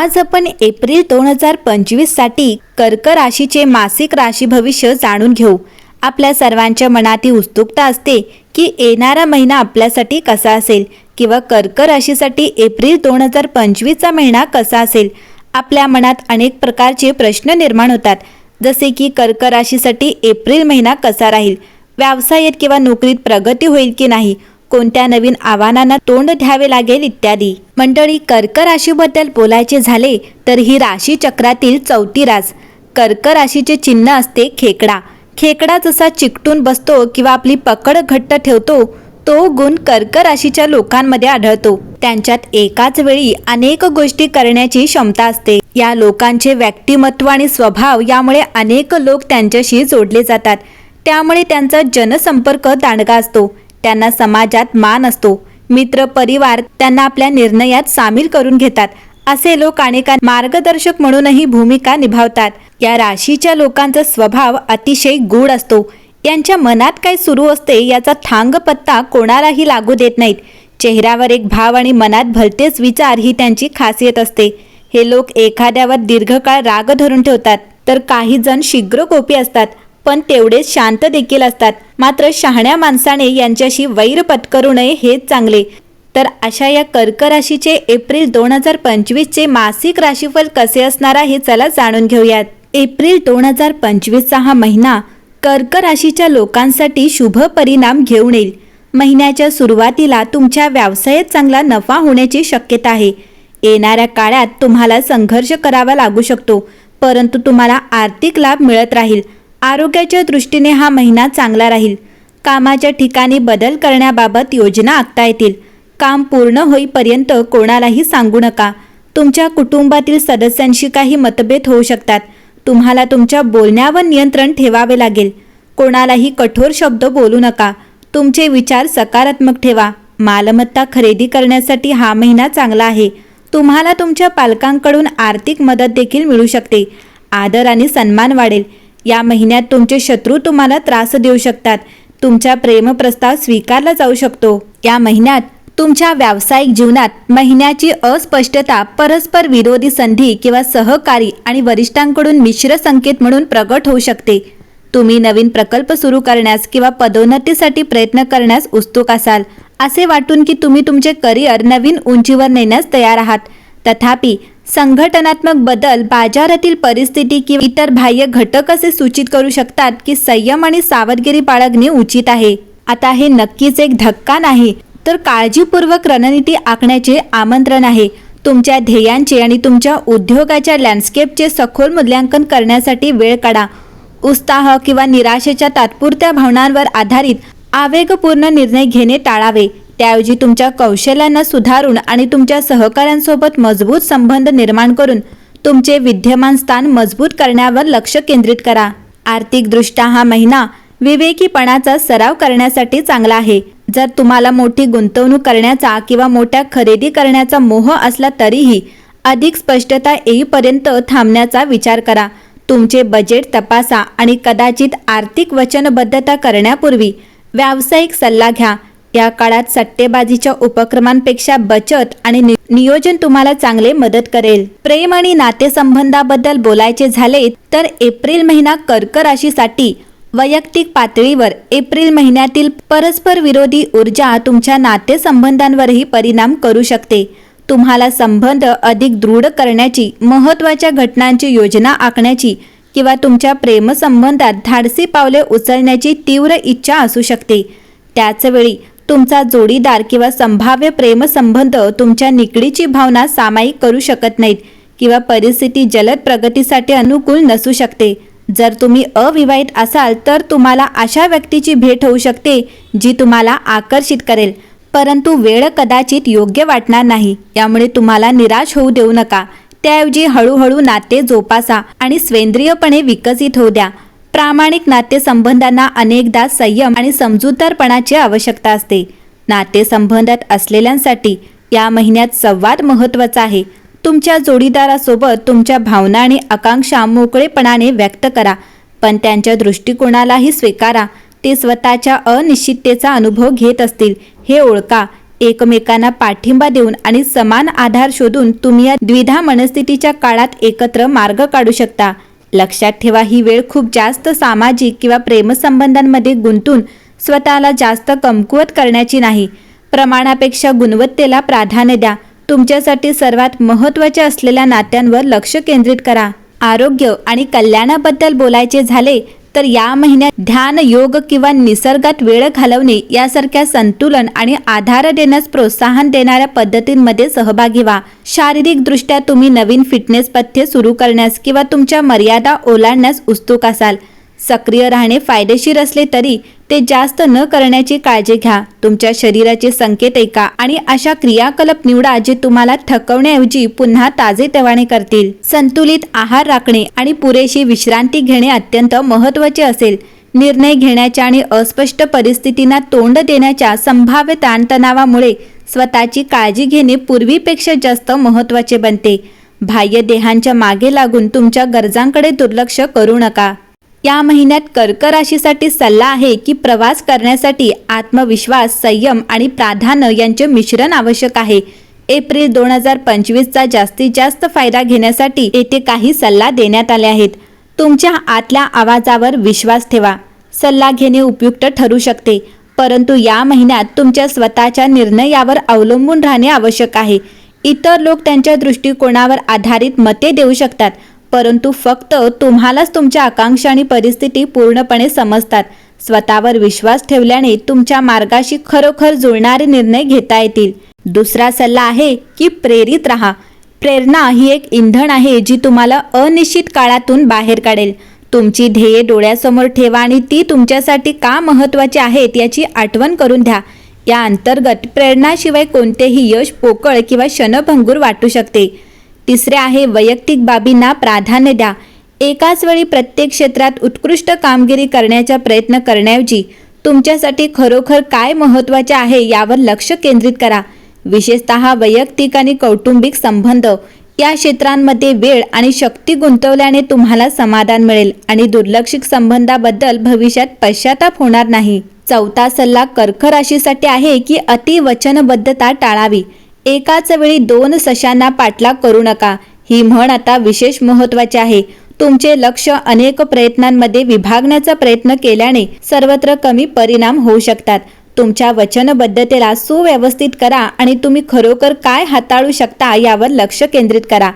आज आपण एप्रिल दोन हजार पंचवीससाठी कर्क राशीचे मासिक राशी भविष्य जाणून घेऊ. आपल्या सर्वांच्या मनात ही उत्सुकता असते की येणारा महिना आपल्यासाठी कसा असेल किंवा कर्क राशीसाठी एप्रिल दोन हजार पंचवीसचा महिना कसा असेल? आपल्या मनात अनेक प्रकारचे प्रश्न निर्माण होतात. जसे की कर्क राशीसाठी एप्रिल महिना कसा राहील? व्यवसायात किंवा नोकरीत प्रगती होईल की नाही? कोणत्या नवीन आव्हानांना तोंड द्यावे लागेल इत्यादी. मंडळी कर्क राशीबद्दल बोलायचे झाले तर ही राशी चक्रातील चौथी रास. कर्क राशीचे चिन्ह असते खेकडा. खेकडा जसा चिकटून बसतो किंवा आपली पकड घट्ट ठेवतो तो गुण कर्क राशीच्या लोकांमध्ये आढळतो. त्यांच्यात एकाच वेळी अनेक गोष्टी करण्याची क्षमता असते. या लोकांचे व्यक्तिमत्व आणि स्वभाव यामुळे अनेक लोक त्यांच्याशी जोडले जातात. त्यामुळे त्यांचा जनसंपर्क दांडगा असतो. त्यांना समाजात मान असतो. मित्र परिवार त्यांना आपल्या निर्णयात सामील करून घेतात. असे लोक अनेका मार्गदर्शक म्हणूनही भूमिका निभावतात. या राशीच्या लोकांचा स्वभाव अतिशय गूढ असतो. यांच्या मनात काय सुरू असते याचा थांग पत्ता कोणालाही लागू देत नाहीत. चेहऱ्यावर एक भाव आणि मनात भलतेच विचार ही त्यांची खासियत असते. हे लोक एखाद्यावर दीर्घकाळ राग धरून ठेवतात तर काही जण शीघ्रकोपी असतात. पण तेवढेच शांत देखील असतात. मात्र शहाण्या माणसाने यांच्याशी वैर पत्करू नये हेच चांगले. तर अशा या कर्क राशीचे एप्रिल दोन हजार पंचवीसचे मासिक राशीफल कसे असणार आहे चला जाणून घेऊयात. एप्रिल दोन हजार पंचवीसचा हा महिना कर्क राशीच्या लोकांसाठी शुभ परिणाम घेऊन येईल. महिन्याच्या सुरुवातीला तुमच्या व्यवसायात चांगला नफा होण्याची शक्यता आहे. येणाऱ्या काळात तुम्हाला संघर्ष करावा लागू शकतो परंतु तुम्हाला आर्थिक लाभ मिळत राहील. आरोग्याच्या दृष्टीने हा महिना चांगला राहील. कामाच्या ठिकाणी बदल करण्याबाबत योजना आखता येतील. काम पूर्ण होईपर्यंत कोणालाही सांगू नका. तुमच्या कुटुंबातील सदस्यांशी काही मतभेद होऊ शकतात. तुम्हाला तुमच्या बोलण्यावर नियंत्रण ठेवावे लागेल. कोणालाही कठोर शब्द बोलू नका. तुमचे विचार सकारात्मक ठेवा. मालमत्ता खरेदी करण्यासाठी हा महिना चांगला आहे. तुम्हाला तुमच्या पालकांकडून आर्थिक मदत देखील मिळू शकते. आदर आणि सन्मान वाढेल. या महिन्यात तुमचे शत्रू तुम्हाला त्रास देऊ शकतात. तुमचा प्रेमप्रस्ताव स्वीकारला जाऊ शकतो. या महिन्यात तुमच्या व्यावसायिक जीवनात महिन्याची अस्पष्टता परस्पर विरोधी संधी किंवा सहकारी आणि वरिष्ठांकडून मिश्र संकेत म्हणून प्रगट होऊ शकते. तुम्ही नवीन प्रकल्प सुरू करण्यास किंवा पदोन्नतीसाठी प्रयत्न करण्यास उत्सुक असाल. असे वाटून की तुम्ही तुमचे करिअर नवीन उंचीवर नेण्यास तयार आहात. तथापि संघटनात्मक बदल बाजारातील परिस्थिती किंवा इतर बाह्य घटक असे सूचित करू शकतात की संयम आणि सावधगिरी बाळगणे उचित आहे. आता हे नक्कीच एक धक्का नाही तर काळजीपूर्वक रणनीती आखण्याचे आमंत्रण आहे. तुमच्या ध्येयांचे आणि तुमच्या उद्योगाच्या लँडस्केपचे सखोल मूल्यांकन करण्यासाठी वेळ काढा. उत्साह किंवा निराशेच्या तात्पुरत्या भावनांवर आधारित आवेगपूर्ण निर्णय घेणे टाळावे. त्याऐवजी तुमच्या कौशल्यांना सुधारून आणि तुमच्या सहकाऱ्यांसोबत मजबूत संबंध निर्माण करून तुमचे विद्यमान स्थान मजबूत करण्यावर लक्ष केंद्रित करा. आर्थिकदृष्ट्या हा महिना विवेकीपणाचा सराव करण्यासाठी चांगला आहे. जर तुम्हाला मोठी गुंतवणूक करण्याचा किंवा मोठ्या खरेदी करण्याचा मोह असला तरीही अधिक स्पष्टता येईपर्यंत थांबण्याचा विचार करा. तुमचे बजेट तपासा आणि कदाचित आर्थिक वचनबद्धता करण्यापूर्वी व्यावसायिक सल्ला घ्या. या काळात सट्टेबाजीच्या उपक्रमांपेक्षा बचत आणि नि- नियोजन तुम्हाला चांगले मदत करेल. प्रेम आणि नातेसंबंधाबद्दल बोलायचे झाले तर एप्रिल महिना कर्क राशीसाठी वैयक्तिक पातळीवर एप्रिल महिन्यातील परस्पर विरोधी ऊर्जा तुमच्या नातेसंबंधांवरही परिणाम करू शकते. तुम्हाला संबंध अधिक दृढ करण्याची महत्त्वाच्या घटनांची योजना आखण्याची किंवा तुमच्या प्रेमसंबंधात धाडसी पावले उचलण्याची तीव्र इच्छा असू शकते. त्याचवेळी तुमचा जोडीदार किंवा संभाव्य प्रेमसंबंध तुमच्या निकडीची भावना सामायिक करू शकत नाहीत किंवा परिस्थिती जलद प्रगतीसाठी अनुकूल नसू शकते. जर तुम्ही अविवाहित असाल तर तुम्हाला अशा व्यक्तीची भेट होऊ शकते जी तुम्हाला आकर्षित करेल. परंतु वेळ कदाचित योग्य वाटणार नाही. यामुळे तुम्हाला निराश होऊ देऊ नका. त्याऐवजी हळूहळू नाते जोपासा आणि स्वेंद्रियपणे विकसित होऊ द्या. प्रामाणिक नातेसंबंधांना अनेकदा संयम आणि समजूतदारपणाची आवश्यकता असते. नातेसंबंधात असलेल्यांसाठी या महिन्यात संवाद महत्त्वाचा आहे. तुमच्या जोडीदारासोबत तुमच्या भावना आणि आकांक्षा मोकळेपणाने व्यक्त करा पण त्यांच्या दृष्टिकोनालाही स्वीकारा. ते स्वतःच्या अनिश्चिततेचा अनुभव घेत असतील हे ओळखा. एकमेकांना पाठिंबा देऊन आणि समान आधार शोधून तुम्ही या द्विधा मनस्थितीच्या काळात एकत्र मार्ग काढू शकता. लक्षात ठेवा ही वेळ खूप जास्त सामाजिक किंवा प्रेमसंबंधांमध्ये गुंतून स्वतःला जास्त कमकुवत करण्याची नाही. प्रमाणापेक्षा गुणवत्तेला प्राधान्य द्या. तुमच्यासाठी सर्वात महत्त्वाच्या असलेल्या नात्यांवर लक्ष केंद्रित करा. आरोग्य आणि कल्याणाबद्दल बोलायचे झाले तर या महिन्यात ध्यान योग किंवा निसर्गात वेळ घालवणे यासारख्या संतुलन आणि आधार देण्यास प्रोत्साहन देणाऱ्या पद्धतींमध्ये सहभागी व्हा. शारीरिकदृष्ट्या तुम्ही नवीन फिटनेस पथ्ये सुरू करण्यास किंवा तुमच्या मर्यादा ओलांडण्यास उत्सुक असाल. सक्रिय राहणे फायदेशीर असले तरी ते जास्त न करण्याची काळजी घ्या. तुमच्या शरीराचे संकेत ऐका आणि अशा क्रियाकलाप निवडा जे तुम्हाला थकवण्याऐवजी पुन्हा ताजेतवाने करतील. संतुलित आहार राखणे आणि पुरेशी विश्रांती घेणे अत्यंत महत्त्वाचे असेल. निर्णय घेण्याच्या आणि अस्पष्ट परिस्थितींना तोंड देण्याच्या संभाव्य ताणतणावामुळे स्वतःची काळजी घेणे पूर्वीपेक्षा जास्त महत्त्वाचे बनते. बाह्य देहांच्या मागे लागून तुमच्या गरजांकडे दुर्लक्ष करू नका. या महिन्यात कर्क राशीसाठी सल्ला आहे की प्रवास करण्यासाठी आत्मविश्वास संयम आणि प्राधान्य यांचे मिश्रण आवश्यक आहे. एप्रिल दोन हजार पंचवीसचा जास्तीत जास्त फायदा घेण्यासाठी येथे काही सल्ला देण्यात आले आहेत. तुमच्या आतल्या आवाजावर विश्वास ठेवा. सल्ला घेणे उपयुक्त ठरू शकते परंतु या महिन्यात तुमच्या स्वतःच्या निर्णयावर अवलंबून राहणे आवश्यक आहे. इतर लोक त्यांच्या दृष्टिकोनावर आधारित मते देऊ शकतात परंतु फक्त तुम्हालाच तुमच्या आकांक्षा आणि परिस्थिती पूर्णपणे समजतात. स्वतःवर विश्वास ठेवल्याने तुमच्या मार्गाशी खरोखर जुळणारे निर्णय घेता येतील. दुसरा सल्ला आहे की प्रेरित राहा. प्रेरणा ही एक इंधन आहे जी तुम्हाला अनिश्चित काळातून बाहेर काढेल. तुमची ध्येये डोळ्यासमोर ठेवा आणि ती तुमच्यासाठी का महत्त्वाची आहेत याची आठवण करून द्या. या अंतर्गत प्रेरणाशिवाय कोणतेही यश पोकळ किंवा क्षणभंगूर वाटू शकते. तिसरे आहे वैयक्तिक बाबींना प्राधान्य द्या. एकाच वेळी प्रत्येक क्षेत्रात उत्कृष्ट कामगिरी करण्याचा प्रयत्न करण्याऐवजी तुमच्यासाठी खरोखर काय महत्त्वाचे आहे यावर लक्ष केंद्रित करा. विशेषत वैयक्तिक आणि कौटुंबिक संबंध. या क्षेत्रांमध्ये वेळ आणि शक्ती गुंतवल्याने तुम्हाला समाधान मिळेल आणि दुर्लक्षित संबंधाबद्दल भविष्यात पश्चाताप होणार नाही. चौथा सल्ला कर्क राशीसाठी आहे की अतिवचनबद्धता टाळावी. एकाच वेळी दोन सशांना पाठलाग करू नका. ही म्हण आता विशेष महत्वाची आहे. तुमचे लक्ष अनेक प्रयत्नांमध्ये विभागण्याचा प्रयत्न केल्याने सर्वत्र कमी परिणाम होऊ शकतात. तुमच्या वचनबद्धतेला सुव्यवस्थित करा आणि तुम्ही खरोखर काय हाताळू शकता यावर लक्ष केंद्रित करा.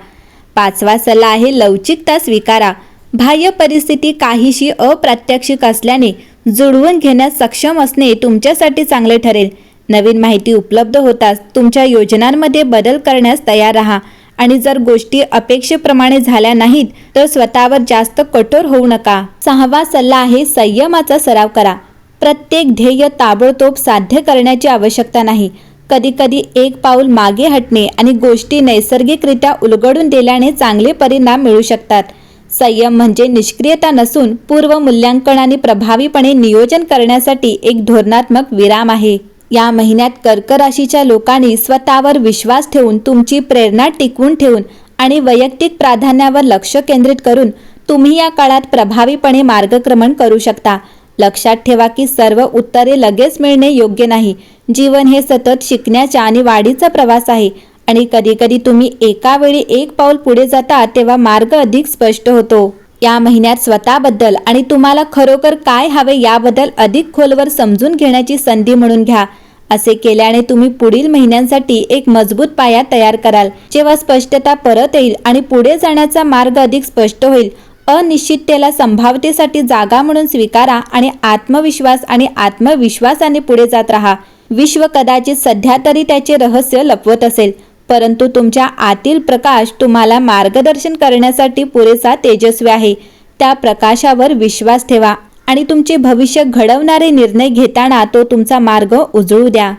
पाचवा सल्ला आहे लवचिकता स्वीकारा. बाह्य परिस्थिती काहीशी अप्रात्यक्षिक असल्याने जुळवून घेण्यास सक्षम असणे तुमच्यासाठी चांगले ठरेल. नवीन माहिती उपलब्ध होताच तुमच्या योजनांमध्ये बदल करण्यास तयार राहा. आणि जर गोष्टी अपेक्षेप्रमाणे झाल्या नाहीत तर स्वतःवर जास्त कठोर होऊ नका. सहावा सल्ला आहे संयमाचा सराव करा. प्रत्येक ध्येय ताबडतोब साध्य करण्याची आवश्यकता नाही. कधीकधी एक पाऊल मागे हटणे आणि गोष्टी नैसर्गिकरित्या उलगडून दिल्याने चांगले परिणाम मिळू शकतात. संयम म्हणजे निष्क्रियता नसून पूर्व मूल्यांकन आणि प्रभावीपणे नियोजन करण्यासाठी एक धोरणात्मक विराम आहे. या महिन्यात कर्क राशीच्या लोकांनी स्वतःवर विश्वास ठेवून तुमची प्रेरणा टिकवून ठेवून आणि वैयक्तिक प्राधान्यावर लक्ष केंद्रित करून तुम्ही या काळात प्रभावीपणे मार्गक्रमण करू शकता. लक्षात ठेवा की सर्व उत्तरे लगेच मिळणे योग्य नाही. जीवन हे सतत शिकण्याचा आणि वाढीचा प्रवास आहे आणि कधीकधी तुम्ही एका वेळी एक पाऊल पुढे जाता तेव्हा मार्ग अधिक स्पष्ट होतो. या महिन्यात स्वतःबद्दल आणि तुम्हाला खरोखर काय हवे याबद्दल अधिक खोलवर समजून घेण्याची संधी म्हणून घ्या. असे केल्याने तुम्ही पुढील महिन्यांसाठी एक मजबूत पाया तयार कराल. जेव्हा स्पष्टता परत येईल आणि पुढे जाण्याचा मार्ग अधिक स्पष्ट होईल अनिश्चिततेला संभाव्यतेसाठी जागा म्हणून स्वीकारा आणि आत्मविश्वास आणि आत्मविश्वासाने पुढे जात राहा. विश्व कदाचित सध्या तरी त्याचे रहस्य लपवत असेल परंतु तुमच्या आतील प्रकाश तुम्हाला मार्गदर्शन करण्यासाठी पुरेसा तेजस्वी आहे. त्या प्रकाशावर विश्वास ठेवा. आणि तुमचे भविष्य घडवणारे निर्णय घेताना तो तुमचा मार्ग उजळू द्या.